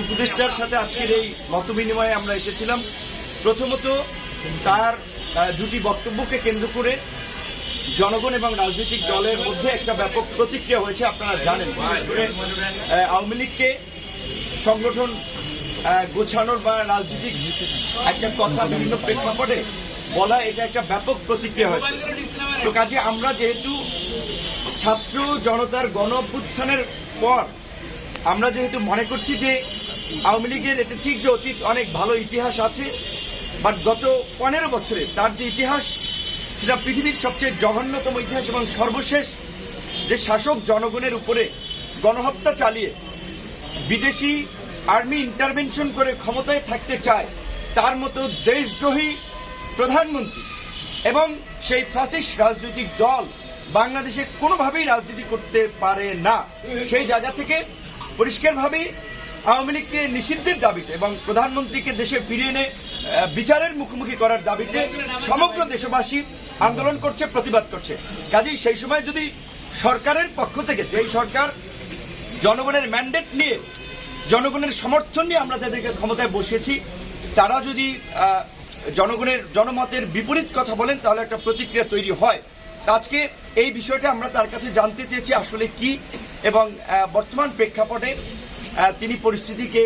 উপদেষ্টার সাথে আজকের এই মত বিনিময়ে আমরা এসেছিলাম। প্রথমত তার দুটি বক্তব্যকে কেন্দ্র করে জনগণ এবং রাজনৈতিক দলের মধ্যে একটা ব্যাপক প্রতিক্রিয়া হয়েছে, আপনারা জানেন। আওয়ামী লীগকে সংগঠন গোছানোর বা রাজনৈতিক একটা কথা বিভিন্ন প্রেক্ষাপটে বলা, এটা একটা ব্যাপক প্রতিক্রিয়া হয়েছে। তো কাজে আমরা যেহেতু ছাত্র জনতার গণ পর আমরা যেহেতু মনে করছি যে আওয়ামী লীগের এটা ঠিক যে অতীত অনেক ভালো ইতিহাস আছে বাট গত পনেরো বছরে তার যে ইতিহাস, সেটা পৃথিবীর সবচেয়ে জঘন্যতম ইতিহাস এবং সর্বশেষ যে শাসক জনগণের উপরে গণহত্যা চালিয়ে বিদেশি আর্মি ইন্টারভেনশন করে ক্ষমতায় থাকতে চায়, তার মতো দেশদ্রোহী প্রধানমন্ত্রী এবং সেই ফ্যাসিস্ট রাজনৈতিক দল বাংলাদেশে কোনোভাবেই রাজনীতি করতে পারে না। সেই জায়গা থেকে পরিষ্কারভাবেই আওয়ামী লীগকে নিষিদ্ধের দাবিতে এবং প্রধানমন্ত্রীকে দেশে ফিরিয়ে এনে বিচারের মুখোমুখি করার দাবিতে সমগ্র দেশবাসী আন্দোলন করছে, প্রতিবাদ করছে। কাজেই সেই সময় যদি সরকারের পক্ষ থেকে, যেই সরকার জনগণের ম্যান্ডেট নিয়ে, জনগণের সমর্থন নিয়ে আমরা যাদেরকে ক্ষমতায় বসেছি তারা যদি জনগণের, জনমতের বিপরীত কথা বলেন, তাহলে একটা প্রতিক্রিয়া তৈরি হয়। আজকে এই বিষয়টা আমরা তার কাছে জানতে চেয়েছি আসলে কি এবং বর্তমান প্রেক্ষাপটে তিনি পরিস্থিতিকে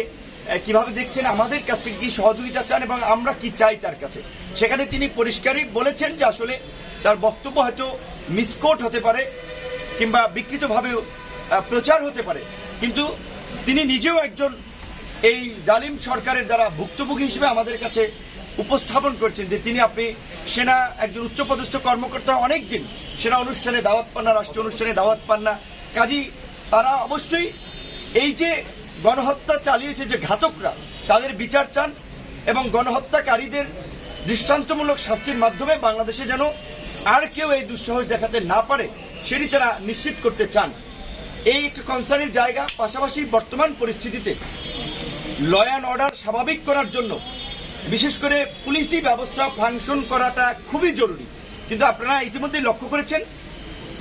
কীভাবে দেখছেন, আমাদের কাছ কি সহযোগিতা চান এবং আমরা কি চাই তার কাছে? সেখানে তিনি পরিষ্কারই বলেছেন যে আসলে তার বক্তব্য হয়তো মিসকোট হতে পারে কিংবা বিকৃতভাবে প্রচার হতে পারে। কিন্তু তিনি নিজেও একজন এই জালিম সরকারের দ্বারা ভুক্তভোগী হিসেবে আমাদের কাছে উপস্থাপন করছেন যে তিনি আপনি সেনা একজন উচ্চপদস্থ কর্মকর্তা অনেক দিন সেনা অনুষ্ঠানে দাওয়াত পান না, রাষ্ট্রীয় অনুষ্ঠানে দাওয়াত পান না। কাজী, তারা অবশ্যই এই যে গণহত্যা চালিয়েছে যে ঘাতকরা, তাদের বিচার চান এবং গণহত্যাকারীদের দৃষ্টান্তমূলক শাস্তির মাধ্যমে বাংলাদেশে যেন আর কেউ এই দুঃসাহস দেখাতে না পারে, সেটি তারা নিশ্চিত করতে চান। এই একটি কনসার্নের জায়গা, পাশাপাশি বর্তমান পরিস্থিতিতে ল অর্ডার স্বাভাবিক করার জন্য বিশেষ করে পুলিশি ব্যবস্থা ফাংশন করাটা খুবই জরুরি। কিন্তু আপনারা ইতিমধ্যেই লক্ষ্য করেছেন,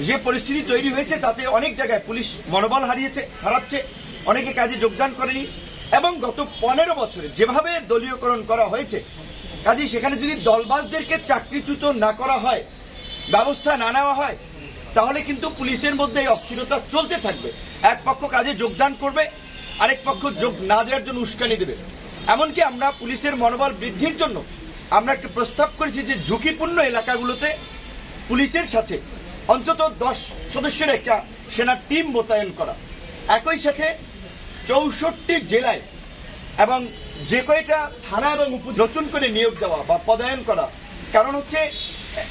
যে পরিস্থিতি তৈরি হয়েছে, তাতে অনেক জায়গায় পুলিশ মনোবল হারিয়েছে, হারাচ্ছে, অনেকে কাজে যোগদান করেনি, এবং গত পনেরো বছরে যেভাবে দলীয়করণ করা হয়েছে কাজে সেখানে যদি দলবাজদেরকে চাকরিচ্যুত না করা হয়, ব্যবস্থা না নেওয়া হয়, তাহলে কিন্তু পুলিশের মধ্যে এই অস্থিরতা চলতে থাকবে। এক পক্ষ কাজে যোগদান করবে, আরেক পক্ষ যোগ না দেওয়ার জন্য উস্কানি দেবে। এমনকি আমরা পুলিশের মনোবল বৃদ্ধির জন্য আমরা একটা প্রস্তাব করেছি যে ঝুঁকিপূর্ণ এলাকাগুলোতে পুলিশের সাথে অন্তত দশ সদস্যের একটা সেনা টিম মোতায়েন করা। একই সাথে চৌষট্টি জেলায় এবং যে কয়টা থানা এবং নতুন করে নিয়োগ দেওয়া বা পদায়ন করা। কারণ হচ্ছে,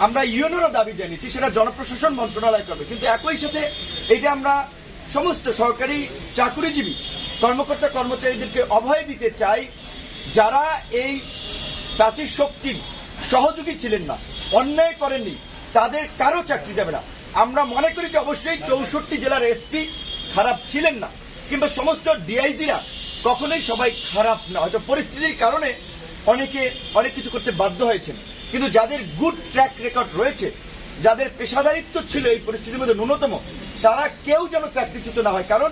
আমরা ইউএনওরও দাবি জানিয়েছি, সেটা জনপ্রশাসন মন্ত্রণালয় করবে। কিন্তু একই সাথে এটা আমরা সমস্ত সরকারি চাকুরিজীবী কর্মকর্তা কর্মচারীদেরকে অভয় দিতে চাই যারা এই প্রাচীর শক্তির সহযোগী ছিলেন না, অন্যায় করেননি, তাদের কারও চাকরি যাবে না। আমরা মনে করি যে অবশ্যই চৌষট্টি জেলার এসপি খারাপ ছিলেন না, কিংবা সমস্ত ডিআইজিরা কখনোই সবাই খারাপ না। হয়তো পরিস্থিতির কারণে অনেকে অনেক কিছু করতে বাধ্য হয়েছেন, কিন্তু যাদের গুড ট্র্যাক রেকর্ড রয়েছে, যাদের পেশাদারিত্ব ছিল এই পরিস্থিতির মধ্যে ন্যূনতম, তারা কেউ যেন চাকরিচ্যুত না হয়, কারণ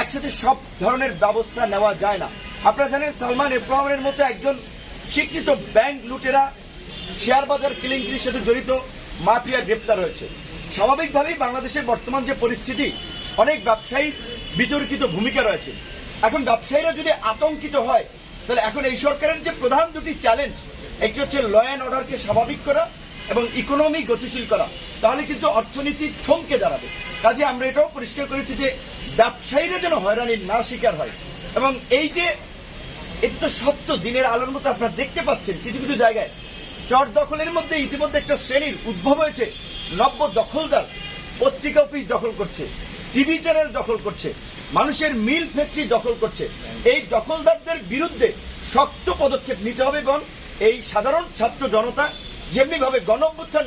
একসাথে সব ধরনের ব্যবস্থা নেওয়া যায় না। আপনারা জানেন সালমান এব্রাহমের মতো একজন স্বীকৃত ব্যাংক লুটেরা শেয়ার বাজার কেলেঙ্কারির সাথে জড়িত মাফিয়া গ্রেপ্তার হয়েছে। স্বাভাবিকভাবেই বাংলাদেশের বর্তমান যে পরিস্থিতি, অনেক ব্যবসায়ীর বিতর্কিত ভূমিকা রয়েছে। এখন ব্যবসায়ীরা যদি আতঙ্কিত হয়, তাহলে এখন এই সরকারের যে প্রধান দুটি চ্যালেঞ্জ একটি হচ্ছে ল অ্যান্ড অর্ডারকে স্বাভাবিক করা এবং ইকোনমি গতিশীল করা। তাহলে কিন্তু অর্থনীতি থমকে দাঁড়াবে। কাজে আমরা এটাও পরিষ্কার করেছি যে ব্যবসায়ীরা যেন হয়রানির না শিকার হয়। এবং এই যে এটা তো সত্য দিনের আলোর মতো আপনারা দেখতে পাচ্ছেন কিছু কিছু জায়গায়। চর দখলের মধ্যে ইতিমধ্যে একটা শ্রেণির উদ্ভব হয়েছে। নব্য দখলদার পত্রিকা অফিস দখল করছে, টিভি চ্যানেল দখল করছে, মানুষের মিল ফ্যাক্টরি দখল করছে। এই দখলদারদের বিরুদ্ধে শক্ত পদক্ষেপ নিতে হবে এবং এই সাধারণ ছাত্র জনতা যেমনি ভাবে গণ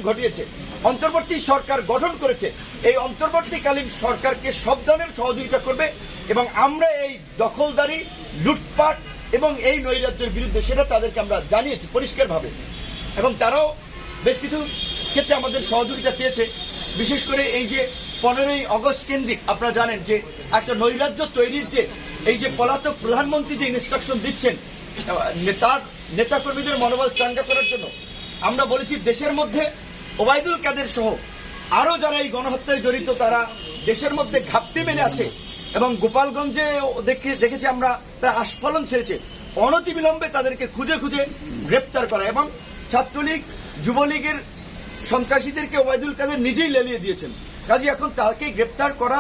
ঘটিয়েছে, অন্তর্বর্তী সরকার গঠন করেছে, এই অন্তর্বর্তীকালীন সরকারকে সব ধরনের সহযোগিতা করবে এবং আমরা এই দখলদারি, লুটপাট এবং এই নৈরাজ্যের বিরুদ্ধে সেটা তাদেরকে আমরা জানিয়েছি পরিষ্কারভাবে। এবং তারাও বেশ কিছু ক্ষেত্রে আমাদের সহযোগিতা চেয়েছে। বিশেষ করে এই যে পনেরোই অগস্ট কেন্দ্রিক আপনারা জানেন যে একটা নৈরাজ্য তৈরির যে এই যে পলাতক প্রধানমন্ত্রী যে ইনস্ট্রাকশন দিচ্ছেন নেতার নেতাকর্মীদের মনোবল চাঙ্গা করার জন্য, আমরা বলেছি দেশের মধ্যে ওবায়দুল কাদের সহ আরও যারা এই গণহত্যায় জড়িত তারা দেশের মধ্যে ঘাপটি মেনে আছে। এবং গোপালগঞ্জে দেখে, দেখেছি আমরা তারা আস্ফলন ছেড়েছে। অনতিবিলম্বে তাদেরকে খুঁজে খুঁজে গ্রেপ্তার করা এবং ছাত্রলীগ, যুবলীগের সন্ত্রাসীদেরকে ওবায়দুল কাদের নিজেই লেলিয়ে দিয়েছেন। কাজে এখন তাকে গ্রেপ্তার করা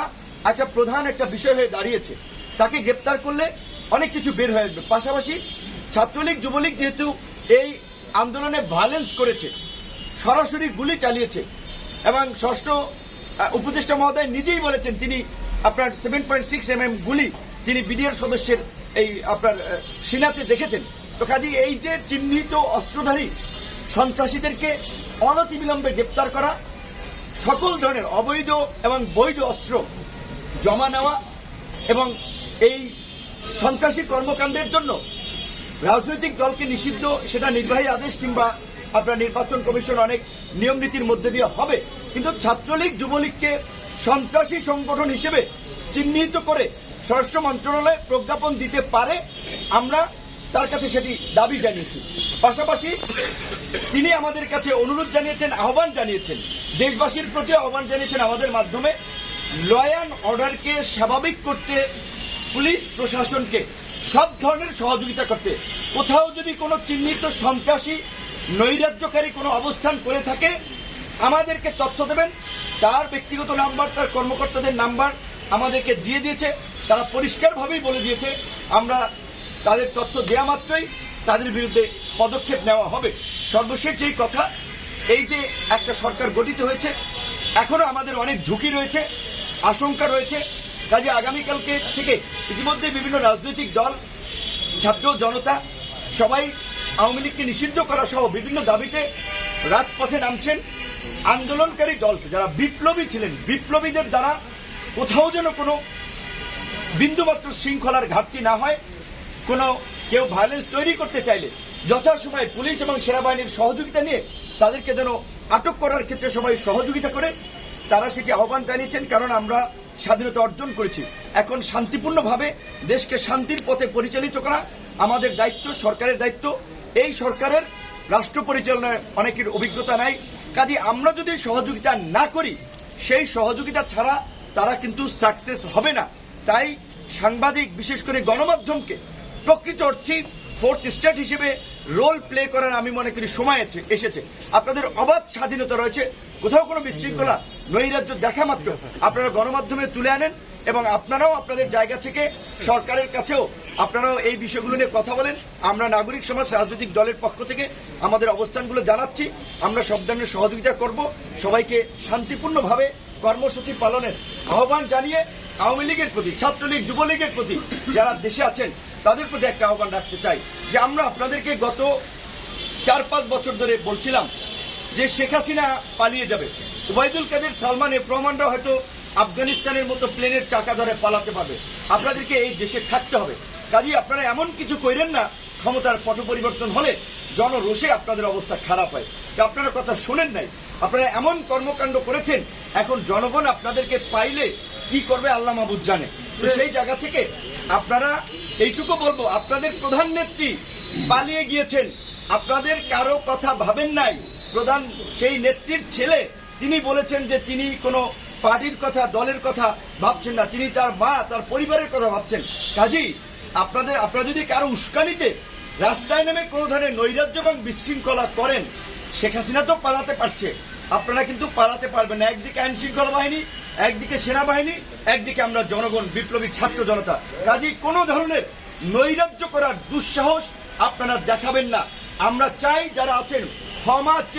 একটা প্রধান একটা বিষয় হয়ে দাঁড়িয়েছে। তাকে গ্রেপ্তার করলে অনেক কিছু বের হয়ে আসবে। পাশাপাশি ছাত্রলীগ, যুবলীগ যেহেতু এই আন্দোলনে ভায়োলেন্স করেছে, সরাসরি গুলি চালিয়েছে এবং ষষ্ঠ উপদেষ্টা মহোদয় নিজেই বলেছেন তিনি আপনার seven point six M M গুলি তিনি বিডিআর সদস্যের এই আপনার সিনাতে দেখেছেন। তো কাজে, এই যে চিহ্নিত অস্ত্রধারী সন্ত্রাসীদেরকে অনতিবিলম্বে গ্রেপ্তার করা, সকল ধরনের অবৈধ এবং বৈধ অস্ত্র জমা নেওয়া এবং এই সন্ত্রাসী কর্মকাণ্ডের জন্য রাজনৈতিক দলকে নিষিদ্ধ, সেটা নির্বাহী আদেশ কিংবা আপনার নির্বাচন কমিশন অনেক নিয়ম নীতির মধ্যে দিয়ে হবে। কিন্তু ছাত্রলীগ, যুবলীগকে সন্ত্রাসী সংগঠন হিসেবে চিহ্নিত করে স্বরাষ্ট্র মন্ত্রণালয় প্রজ্ঞাপন দিতে পারে, আমরা তার কাছে সেটি দাবি জানিয়েছি। পাশাপাশি তিনি আমাদের কাছে অনুরোধ জানিয়েছেন, আহ্বান জানিয়েছেন, দেশবাসীর প্রতি আহ্বান জানিয়েছেন আমাদের মাধ্যমে লয়ান অর্ডারকে স্বাভাবিক করতে, পুলিশ প্রশাসনকে সব ধরনের সহযোগিতা করতে। কোথাও যদি কোনো চিহ্নিত সন্ত্রাসী নৈরাজ্যকারী কোনো অবস্থান করে থাকে আমাদেরকে তথ্য দেবেন, তার ব্যক্তিগত নাম্বার, তার কর্মকর্তাদের নাম্বার আমাদেরকে দিয়ে দিয়েছে, তারা পরিষ্কারভাবেই বলে দিয়েছে, আমরা তাদের তথ্য দেওয়া মাত্রই তাদের বিরুদ্ধে পদক্ষেপ নেওয়া হবে। সর্বশেষ যেই কথা, এই যে একটা সরকার গঠিত হয়েছে, এখনও আমাদের অনেক ঝুঁকি রয়েছে, আশঙ্কা রয়েছে, কাজে আগামীকালকে থেকে ইতিমধ্যে বিভিন্ন রাজনৈতিক দল, ছাত্র জনতা, সবাই আওয়ামী লীগকে নিষিদ্ধ করা সহ বিভিন্ন দাবিতে রাজপথে নামছেন। আন্দোলনকারী দল, যারা বিপ্লবী ছিলেন, বিপ্লবীদের দ্বারা কোথাও যেন কোনো বিন্দুমাত্র শৃঙ্খলার ঘাটতি না হয়, কোনো কেউ ভায়োলেন্স তৈরি করতে চাইলে যথাসময়ে পুলিশ এবং সেনাবাহিনীর সহযোগিতা নিয়ে তাদেরকে যেন আটক করার ক্ষেত্রে সবাই সহযোগিতা করে, তারা সেটি আহ্বান জানিয়েছেন, কারণ আমরা স্বাধীনতা অর্জন করেছি। এখন শান্তিপূর্ণভাবে দেশকে শান্তির পথে পরিচালিত করা আমাদের দায়িত্ব, সরকারের দায়িত্ব। এই সরকারের রাষ্ট্র পরিচালনায় অনেকের অভিজ্ঞতা নাই কাজে আমরা যদি সহযোগিতা না করি, সেই সহযোগিতা ছাড়া তারা কিন্তু সাকসেস হবে না। তাই সাংবাদিক, বিশেষ করে গণমাধ্যমকে প্রকৃত অর্থে ফোর্থ স্টেট হিসেবে রোল প্লে করার আমি মনে করি সময় এসেছে। আপনাদের অবাধ স্বাধীনতা রয়েছে। কোথাও কোনো বিশৃঙ্খলা নৈরাজ্য দেখা মাত্র। আপনারা গণমাধ্যমে তুলে আনেন এবং আপনারাও আপনাদের জায়গা থেকে সরকারের কাছেও আপনারাও এই বিষয়গুলো নিয়ে কথা বলেন। আমরা নাগরিক সমাজ রাজনৈতিক দলের পক্ষ থেকে আমাদের অবস্থানগুলো জানাচ্ছি। আমরা সব ধরনের সহযোগিতা করব। সবাইকে শান্তিপূর্ণভাবে কর্মসূচি পালনের আহ্বান জানিয়ে আওয়ামী লীগের প্রতি, ছাত্রলীগ, যুবলীগের প্রতি যারা দেশে আছেন, তাদের প্রতি একটা আহ্বান রাখতে চাই যে আমরা আপনাদেরকে গত চার পাঁচ বছর ধরে বলছিলাম যে শেখ হাসিনা পালিয়ে যাবে। ওবায়দুল কাদের সালমান এ প্রমাণরা হয়তো আফগানিস্তানের মতো প্লেনের চাকা ধরে পালাতে পারবে। আপনাদেরকে এই দেশে থাকতে হবে। কাজেই আপনারা এমন কিছু কইরেন না, ক্ষমতার পট পরিবর্তন হলে জনরোষে আপনাদের অবস্থা খারাপ হয়। আপনারা কথা শোনেন নাই। আপনারা এমন কর্মকাণ্ড করেছেন, এখন জনগণ আপনাদেরকে পাইলে কি করবে আল্লাহ মাহবুদ জানে। তো সেই জায়গা থেকে আপনারা, এইটুকু বলব, আপনাদের প্রধান নেত্রী পালিয়ে গিয়েছেন। আপনাদের কারও কথা ভাবেন নাই। প্রধান সেই নেত্রীর ছেলে, তিনি বলেছেন যে তিনি কোনো পার্টির কথা, দলের কথা ভাবছেন না। তিনি তার মা, তার পরিবারের কথা ভাবছেন। কাজী, আপনাদের, আপনারা যদি কারও উস্কানিতে রাস্তায় নেমে কোনো ধরনের নৈরাজ্য এবং বিশৃঙ্খলা করেন, শেখ হাসিনা তো পালাতে পারছে। আপনারা কিন্তু পালাতে পারবেন না। একদিকে আইন শৃঙ্খলা বাহিনী, একদিকে সেনাবাহিনী, একদিকে আমরা জনগণ, বিপ্লবী ছাত্র জনতা। কাজেই কোনো ধরনের নৈরাজ্য করার দুঃসাহস আপনারা দেখাবেন না। আমরা চাই যারা আছেন, ক্ষমা